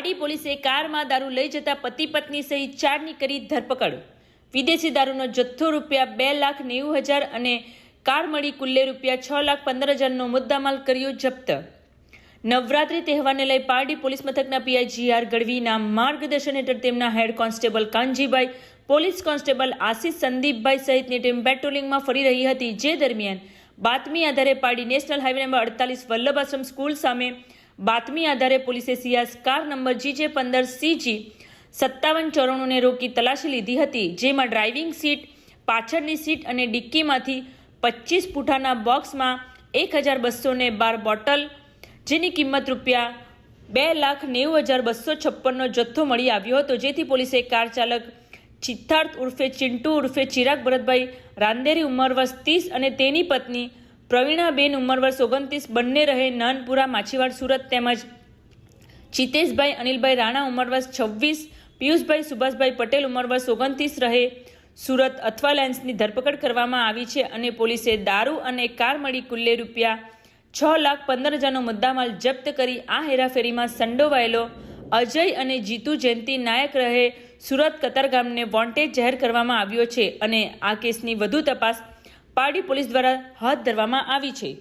પારડી પોલીસે કારમાં દારૂ લઈ જતા પતિ પત્ની સહિત ચારની કરી ધરપકડ. વિદેશી દારૂનો જથ્થો રૂપિયા બે લાખ નેવું હજાર અને કાર મળી કુલ્લે રૂપિયા છ લાખ પંદર હજારનો મુદ્દામાલ કર્યો જપ્ત. નવરાત્રી તહેવારને લઈ પારડી પોલીસ મથકના પીઆઈ જી આર ગઢવીના માર્ગદર્શન હેઠળ તેમના head constable Kanjibhai, police constable Ashish Sandeepbhai સહિતની ટીમ પેટ્રોલિંગમાં ફરી રહી હતી. જે દરમિયાન બાતમી આધારે પારડી નેશનલ હાઈવે નંબર અડતાલીસ વલ્લભ આશ્રમ સ્કૂલ સામે બાતમી આધારે પોલીસે સિયાસ કાર નંબર જીજે પંદર સીજી સત્તાવન ચોરાણુંને રોકી તલાશી લીધી હતી, જેમાં ડ્રાઇવિંગ સીટ, પાછળની સીટ અને ડિક્કીમાંથી પચીસ પૂઠાના બોક્સમાં એક હજાર બસો ને બાર બોટલ, જેની કિંમત રૂપિયા બે લાખ નેવું હજાર બસો છપ્પનનો જથ્થો મળી આવ્યો હતો. જેથી પોલીસે કાર ચાલક ચિત્તાર્થ ઉર્ફે ચિંટુ ઉર્ફે ચિરાગ ભરતભાઈ રાંદેરી ઉંમર વર્ષ ત્રીસ અને તેની પત્ની પ્રવીણાબેન ઉંમર વર્ષ ઓગણત્રીસ, બંને રહે નાનપુરા, માછીવાડ, સુરત તેમજ ચિતેશભાઈ, અનિલભાઈ રાણા ઉંમર વર્ષ છવ્વીસ, પિયુષભાઈ, સુભાષભાઈ પટેલ ઉંમર વર્ષ ઓગણત્રીસ રહે. સુરત અથવા લેન્સની ધરપકડ કરવામાં આવી છે અને પોલીસે દારૂ અને કાર મળી કુલ્લે રૂપિયા છ લાખ પંદર હજારનો મુદ્દામાલ જપ્ત કરી આ હેરાફેરીમાં સંડોવાયેલો અજય અને જીતુ જયંતિ નાયક રહે. સુરત કતારગામને વોન્ટેજ જાહેર કરવામાં આવ્યો છે અને આ કેસની વધુ તપાસ પારડી પોલીસ દ્વારા હાથ ધરવામાં આવી છે.